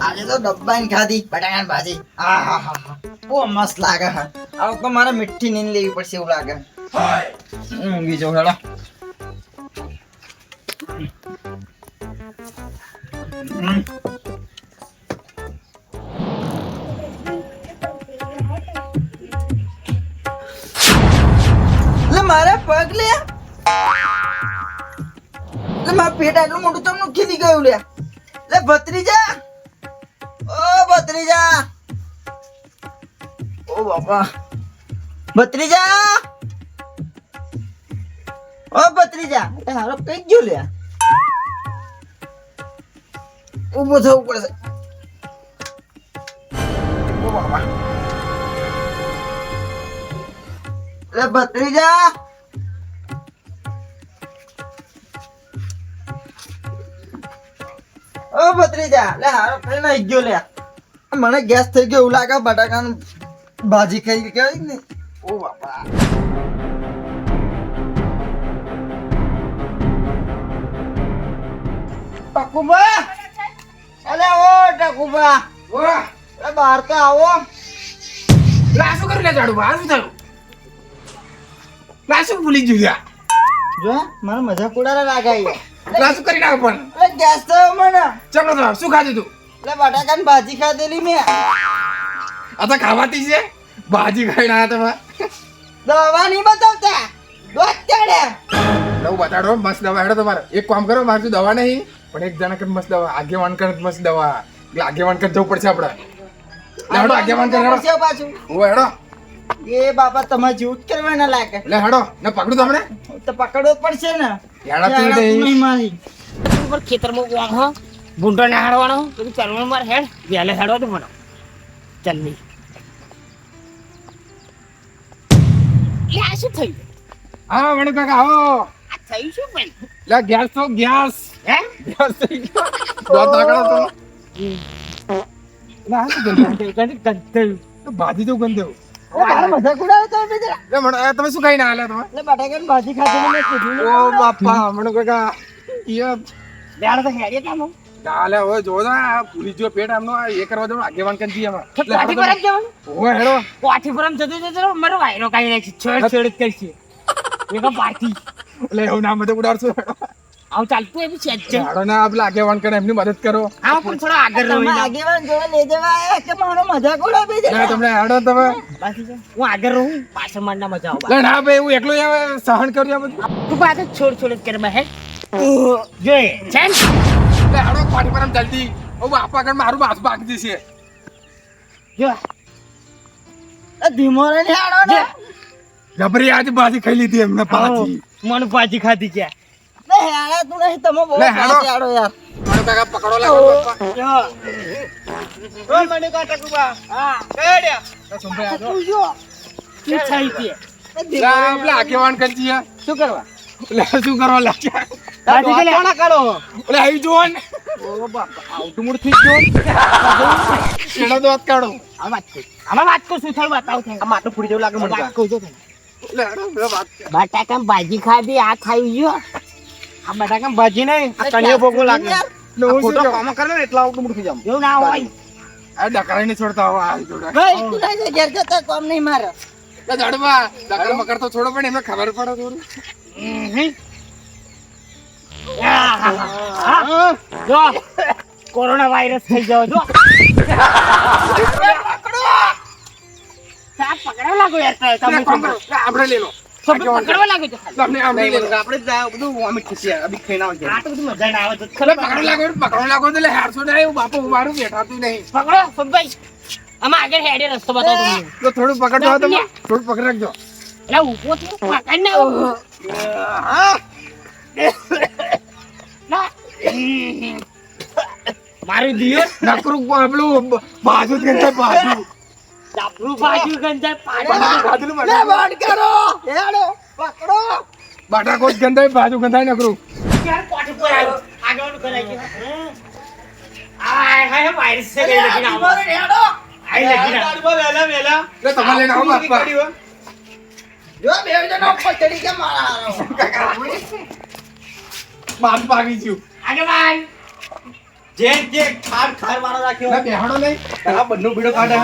આજે તો ડબ્બાની ખાધી, બટાકાની ભાજી. આ હા હા હા. બહુ મસ્ત લાગે હા. આ તો મારે મીઠી નીંદ લેવી પડશે એવું લાગે. ઊંઘી જાઉં હેડો. મારા પગ લે. મારા પેટ આટલું મોટું તમને ખીલી ગયું લે લે. ભત્રીજા? ઓ ભત્રીજા! ઓ બાપા! ભત્રીજા! ઓ ભત્રીજા! એ હારો કઈ ગયો લે ઊભો થવું પડશે. ઓ ભત્રીજા! ઓ ભત્રીજા લે હારો કઈ આવી ગયો લે. મને ગેસ થઈ ગયો એવું લાગે બટાકાનું ભાજી ખાઈ કે ને. ઓ બાપા. ટકુબા અલે ઓ ટકુબા એ બહાર તો આવો. લાસુ શું કર્યું લે જાડુ બહાર શું થયું? લાસુ ભૂલી ગયું? જો મને મજાક ઉડાડે લાગાઈ લાસુ કરી નાખ પણ? ગેસ થયો મને. ચલો તો શું ખાધું તું? એટલે બટાકાની ભાજી ખાધેલી મેં. આ તો ખાવાતી છે. ભાજી ખાઈને આયા તમે. દવા નહીં બતાવતા. ચડે નવું બતાડો મસ્ત દવા હેડો તમારે. એક કામ કરો મારતું દવા નહીં પણ એક જણા કર મસ્ત દવા આગેવાન કર મસ્ત દવા. એટલે આગેવાન કર જવું પડશે આપણે હેડો આગેવાન કર હેડો. પાછું. હું હેડો. એ બાપા તમારે જૂઠ કરવાના લાગે. લે હેડો. ને પકડું તમને? તો પકડવું પડશે ને. યાડા તું નહીં. નહીં મારી ઉપર ખેતરમાં કોમ હો ભૂંડો ના હાડવાનો તો ચાલવાનું મારે હેડ વહેલે હેડવા તો મને. ચાલ નહીં એ આ શું થયું? હા વણુ કાકા આવો. આ થયું શું પણ? લે ગેસ તો ગેસ. હે? ગેસ થઈ ગયો. નાખડો તો ના આ શું ગંધ તો ભાજી તો જરા. તમે શું ખાઈને આલ્યા તમે? બટાકા ભાજી ને. ઓ બાપા મને કાકા યે બેડ તો હેડે તામો ચાલે હવે જો ને આ ભૂલી પેટ આમનો એ કરવા દો આગેવાન કરી એમાં લે, કોઠી પર હેડો જ જવાનું? ઓય હેડો. કોઠી પર જતો જતો મારો વાયરો કાઢી નાખી છોડ છોડ કરશે એક પાર્ટી એટલે એવું નામ બધું ઉડાડશો. હેડો ચાલતું એવી છે જ હેડો ને આ આગેવાન કરે એમની મદદ કરો. આવો પણ થોડો આગળ રહી આગેવાન જવા કે મારો મજાક. તમને હેડો તમે. બાકી હું આગળ રહું પાછળ મારના મજા આવો ના ભાઈ હું એકલો સહન કર્યું આ બધું. તું પાછળ છોડ છોડ કરે હે. જોઈએ છે ને? લે હેડો પર જલ્દી. ઓ બાપા આગળ મારું બાજુ બાકી જશે જો. ધીમો રહીને હાડો ને. જબરી આજે બાજી ખાઈ લીધી એમને પાછી. મને ભાજી ખાધી છે લે હેડા તું નહીં, તમે બહુ લે હેડો. પાછી હાડો યાર. મારો કાકા પકડો લાગો બાપા હા. લે સંભાઈ આજો. તું જો. શું થઈ છે એ લે ધીમો આ રહીને પેલા આગેવાન કરી શું કરવા? લે શું કરવા લાગ્યા? આવી જો ને. ઓ બાપા આવતું મૂળ થઈ ગયો ને એનો દોત કાઢો? આ વાત કર. આમાં વાત કર શું થયું બતાવ થાય. આ માટું ફૂટી જેવું લાગે મને વાત કહું છું તને. લે હેડો બે વાત કર. બટાકા ભાજી ખાધી આ ખાઈ ગયો આ બટાકા ભાજી નહીં આ કણિયો ભોગવો લાગે. ખોટો કામ કરે ને એટલા આવતું મૂકી જામ એવું ના હોય. આ ડકરાઈ નહીં છોડતા હવે આ જોડે. ભાઈ! તું ના ઘેર જતા કોમ નહીં મારે. લે ડકર મકર તો છોડો પણ એમને ખબર પડે થોડું. જો કોરોના વાયરસ થઈ ગયો જો આપણે લઈ લાગો છો આપણે તો બધું મજા ના એવું નહીં પકડો સંભાઈ આમાં આગળ હેડે રસ્તો બતાવો તો થોડું પકડજો તમે થોડું પકડી એટલે ઊભો. મારું દિયો નકરું પેલું બાજુ ગંજાય બાજુ. ડાબરું બાજુ ગંજાય પાડો બાજુ. કરો. હેડો પકડો. બટાકો ગંધાય બાજુ ગંધાય નકરું. ક્યાં કોટ પર આવ્યો? આગળનું કરાય કે આય હાય વાયરસ છે ગઈ લગીને. આવો હેડો. આઈ લગીને. આવો. લે તમે લઈને આવો બાપા. જો બે જણા ચડી ગયા મારા. બાજુ ભાગી ગયું આગળ જે જે ખાર ખાર વાળો રાખ્યો ના બેહાડો નહીં. આ બંને ભીડો કાઢે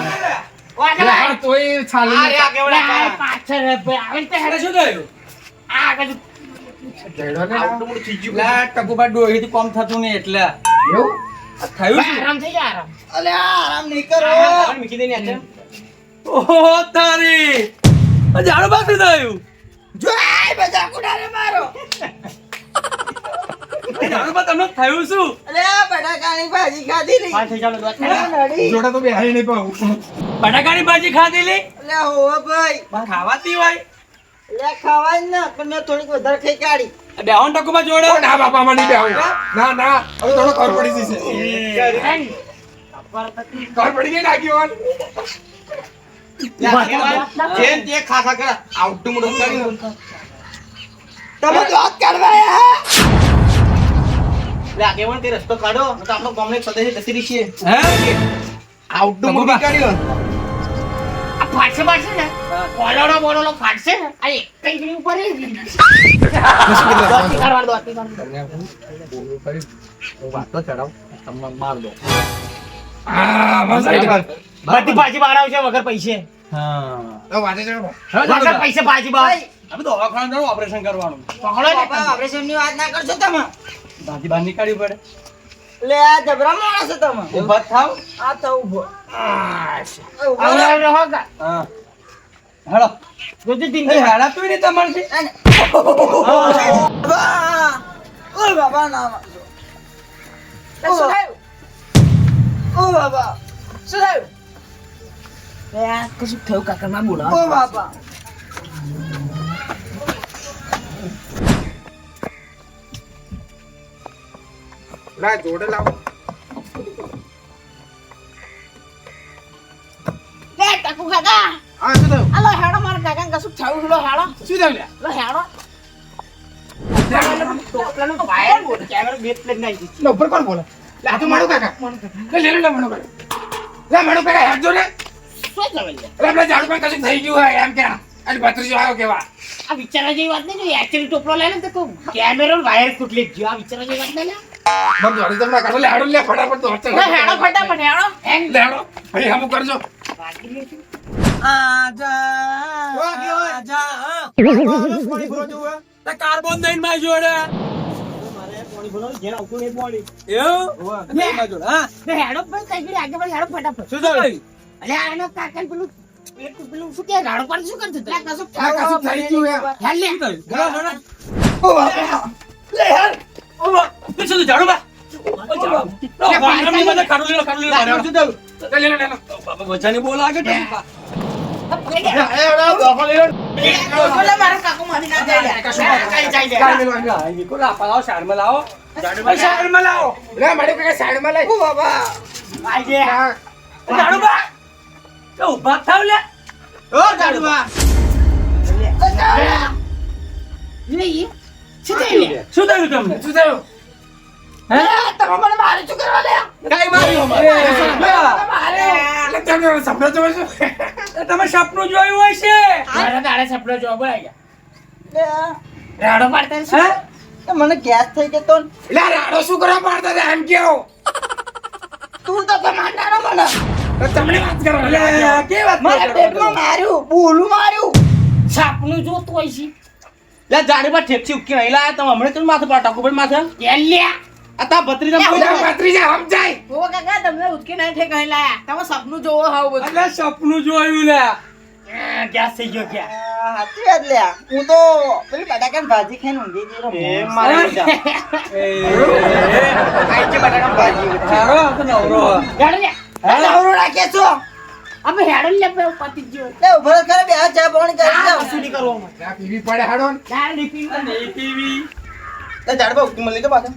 લે, હા, તોય ચાલે આ રે નહીં. આ કેવડા ખાર. પાછળ આવે તે હેડે શું થયું આ આગળ જયડો ને આવતું મોટું થીજ્યું. લા, ટકુબા ડોહી થી કોમ થતું નહીં એટલે એવું? થયું? આરામ થઈ જા આરામ અલે આરામ નહીં કરો મૂકી દે ને આજે. ઓહો તારી ઝાડુ બાકી થયું જોય બધા કુડારે મારો બા તમને થયું શું? અલે બટાકાની ભાજી ખાધી લી. જોડે તો બેહાડી નહીં પાઉં. બટાકાની ભાજી ખાધી લી? અલે હોવે ભાઈ. ખાવાતી હોય? અલે ખવાય ને પણ મેં થોડીક વધારે ખાઈ કાઢી. બેહોન ટકુમાં જોડે. ના બાપા માં નહીં ના ના હવે થોડો ખબર પડી જશે. ખબર પડી ગઈ નાખી હોન. જેમ તે ખા ખા કરે આવતું મોઢું કર્યું તમે દોત કાઢવા આયા લે આગેવાન તે રસ્તો કાઢો નહીં તો આપણો ગામને સદેશી જતી રહી છે. હે? આવતું મોઢું કર્યું આ ફાટશે ફાટશે ને? કોલોડો બોલોડો ફાટશે ને? આ એક કઈ દોતી કાઢવા હા, બસ. બધી ભાજી બાળાવશે વગર પૈસે. વગર પૈસે ભાજી બાળ હવે દવાખાના જવાનું ઓપરેશન કરવાનું. પકડો ને. બાપા ઓપરેશનની વાત ના કરશો તમે? ભાજી બહાર નીકાળવી પડે. લે આ જબરા માણસ છો તમે. ઊભા થાવ. આ તો ઊભો હવે હવે હા હેડો જોજે ટીંગી હેડા તું ને. તમારથી બાબા ઓ બાબા ના મારજો. શું થયું? ઓ બાબા શું થયું? કશું થયું કાકા માં બોલાવ બાબા લા, જોડે લાવો. લે ટકુ કાકા હા, શું થયું? આલો હેડો મારા કાકા કશું થયું લો હેડો શું થયું લ્યા? લો હેડો ટોપલાનો વાયર બોલ કેમેરો બેટ પ્લેટ નાખી લે, ઉપર કોણ બોલે? લે, આ તો મારું કાકા. લે, લે, લે, લે, મારું કાકા. લે, મારું કાકા, હેડ જો ને. લે લે, આપણે ઝાડુ પર કશું થઈ ગયું હોય એમ કે અને ભત્રીજો આવ્યો કેવા? આ વિચારા જેવી વાત નહીં એકચ્યુઅલી ટોપલો લઈને તો કહું. કેમેરો વાયર ખૂટલી ગયો. આ વિચારા જેવી વાત નહીં લે મને જોડે તમને કાઢો. લે હાડો લે ફટાફટ તો હચે હેડો. ફટાફટ હેડો. હેંગ લે ભાઈ હમું કરજો. વાગી લેશું કાર્બન દઈને મારી જોડે એવું લે. મારી જોડે હા લે હેડો પણ કઈ ગઈ આગે હેડો ફટાફટ. શું થયું? અલે આનો કાકા પેલું પેટ પેલું શું કે રાડો પર શું કરતો તું કશું કશું થઈ ગયું યાર લે ગળો બોલો. ઓ બાબા લે યાર ઓ બા, શું થયું? ઝાડુ બા. ઓ, ઝાડુ. લો, બધા ખાડું લીલો, ખાડું લીલો, વાયરા. શું થયું લે લે લે બાપા બાબા, બોલા આગળ બા. મારો મારી લે. લે કાઢી કાઢી નીકો લાપા લાવો, શાળમાં લાવો. આ શાળમાં લાવો. લે મારી બાબા ઊભા જ થાવ લે. ઓ જાડવા નહીં શું થયું? લે શું થયું તમને? શું થયું? તમે મને મારી શું કરવા લે? કઈ માર્યું મારે તમે સપનો જોવો છો તમે સપનું જોયું હોય છે? મારા દાડે સપનો જોવા બોલાઈ ગયા રાડો પાડતા? શું મને ગેસ થઈ ગયો તો એટલે રાડો શું કરવા પાડતા એમ કેવો તું તો મારનારો મને. તો તમને વાત કરો અલે, કેવી વાત મારા પેટમાં માર્યું બોલું માર્યું. સપનું જોતું હોય છે. લે જાડી પર ઠેકસી ઉકી નહીં લાયા તમે. હમણાં તો માથે પાટા કુબડ માથે. કે આ તા ભત્રીજા બધા ભત્રીજા સમજાય? ઓ કાકા તમને ઉચકી નહીં ઠેકાઈ લાયા. તમે સપનું જોવો હાવ બધું. અલે સપનું જોયું લે. ગેસ થઈ ગયો કે આ વાત લે. હું તો પેલી બટાકાની ભાજી ખાઈને ઊંઘી ગયો એ મારા બધા. આઈ છે બટાકાની ભાજી હારો તો નવરો. હેડો લે આ નવરો રાખે છો? અમે હેડો લે પતિ ગયો. લે ઊભો ખરે બે હાથ ચા પાણી કરી જાઓ. વસૂલી કરો અમે લે, પીવી પડે હાડો ને. દાળ ડીપી ટીવી લે ઝાડવા ઉઠી મળી તો પાછા.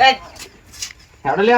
લે. હાડો લે